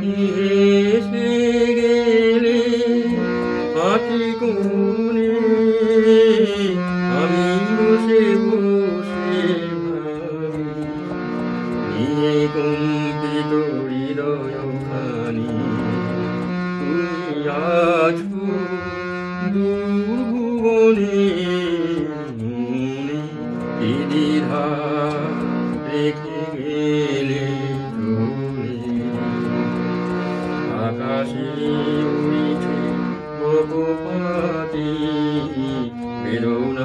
এসে গেলে হাতি কোণে আমি বসে বসে নিয়ে কম্পিত হৃদয় খানি তুমি আছো দুর্ভুবনে, মনে কি রেখে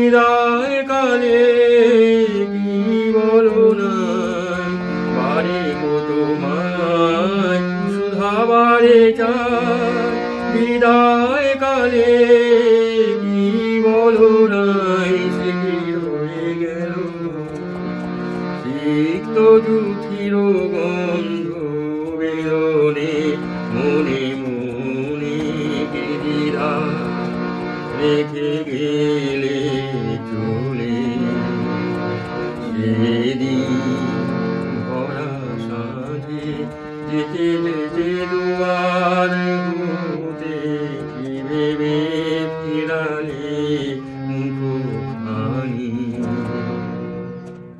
বিদায় কালে কি বলো না বারে গো তোমায় সুধাবারে যায় বিদায় কালে কি বলো নাই সে কি রয়ে গেল? সিক্ত জুথির গন্ধ বেরোনে মনে মনে রেখে গেলে ভরা সাঁঝে যেতে যেতে